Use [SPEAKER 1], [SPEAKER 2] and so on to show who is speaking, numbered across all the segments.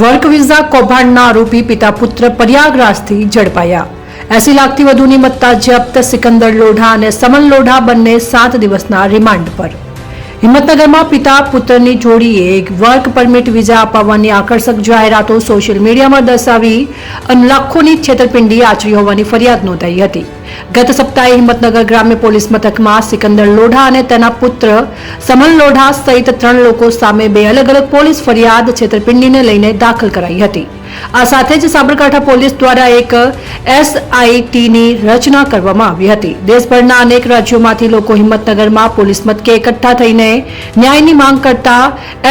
[SPEAKER 1] Work visa કૌભાંડના આરોપી પિતા પુત્ર પ્રયાગરાજથી ઝડપાયા. એસી લાખથી વધુની મત્તા જપ્ત સિકંદર લોઢા અને સમન લોઢા બંને સાત દિવસના રિમાન્ડ પર. હિંમતનગરમાં પિતા પુત્રની જોડીએ વર્ક પરમિટ વિઝા અપાવવાની આકર્ષક જાહેરાતો સોશિયલ મીડિયામાં દર્શાવી અને લાખોની છેતરપિંડી આચરી હોવાની ફરિયાદ નોંધાઈ હતી. ગત સપ્તાહે હિંમતનગર ગ્રામ્ય પોલીસ મથકમાં સિકંદર લોઢા અને તેના પુત્ર સમન લોઢા સહિત ત્રણ લોકો સામે બે અલગ અલગ પોલીસ ફરિયાદ છેતરપિંડીને લઈને દાખલ કરાઈ હતી. આ સાથે જ સાબરકાંઠા પોલીસ દ્વારા એક એસઆઈટીની રચના કરવામાં આવી હતી. દેશભરના અનેક રાજ્યોમાંથી લોકો હિંમતનગરમાં પોલીસ મથકે એકઠા થઈને ન્યાયની માંગ કરતા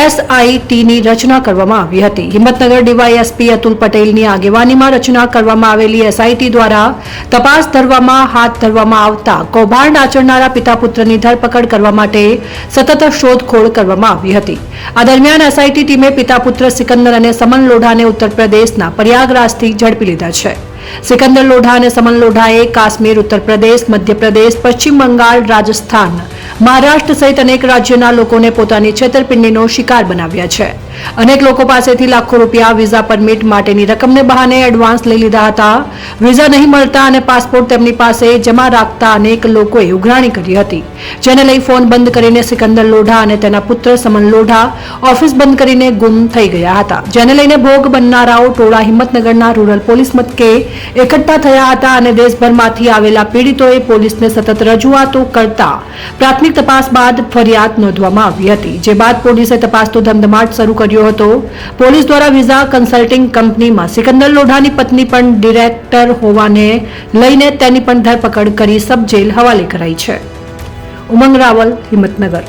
[SPEAKER 1] એસઆઈટીની રચના કરવામાં આવી હતી. હિંમતનગર ડીવાયએસપી અતુલ પટેલની આગેવાનીમાં રચના કરવામાં આવેલી એસઆઈટી દ્વારા તપાસ ધરવામાં હાથ ધરવામાં આવતા કૌભાંડ આચરનારા પિતા પુત્રની ધરપકડ કરવા માટે સતત શોધખોળ કરવામાં આવી હતી. આ દરમિયાન એસઆઈટી ટીમે પિતા પુત્ર સિકંદર અને સમન લોઢાને ઉત્તર પ્રદેશના પ્રયાગરાજથી ઝડપી લીધા છે. સિકંદર લોઢા અને સમન લોઢાએ કાશ્મીર ઉત્તર પ્રદેશ મધ્યપ્રદેશ, પશ્ચિમ બંગાળ, રાજસ્થાન મહારાષ્ટ્ર સહિત અનેક રાજ્યના લોકોને પોતાની છેતરપિંડીનો શિકાર બનાવ્યા છે. અનેક લોકો પાસેથી લાખો રૂપિયા વિઝા પરમિટ માટેની રકમને બહાને એડવાન્સ લઈ લીધા હતા. વિઝા નહીં મળતા અને પાસપોર્ટ તેમની પાસે જમા રાખતા અનેક લોકોએ ઉઘરાણી કરી હતી. જેને લઈ ફોન બંધ કરીને સિકંદર લોઢા અને તેના પુત્ર સમન લોઢા ઓફિસ બંધ કરીને ગુમ થઈ ગયા હતા. જેને લઈને ભોગ બનનારાઓ ટોળા હિંમતનગરના રૂરલ પોલીસ મથકે એકઠા થયા હતા અને દેશભરમાંથી આવેલા પીડિતોએ પોલીસને સતત રજૂઆતો કરતા પ્રાથમિક તપાસ બાદ ફરિયાદ નોંધવામાં આવી હતી. જે બાદ પોલીસે તપાસનો ધમધમાટ શરૂ કર્યો હતો. પોલીસ દ્વારા વિઝા કન્સલ્ટિંગ કંપનીમાં સિકંદર લોઢાની પત્ની પણ ડિરેક્ટર હોવાને લઈને તેની પણ ધરપકડ કરી સબ જેલ હવાલે કરાઈ છે. ઉમંગ રાવલ, હિંમતનગર.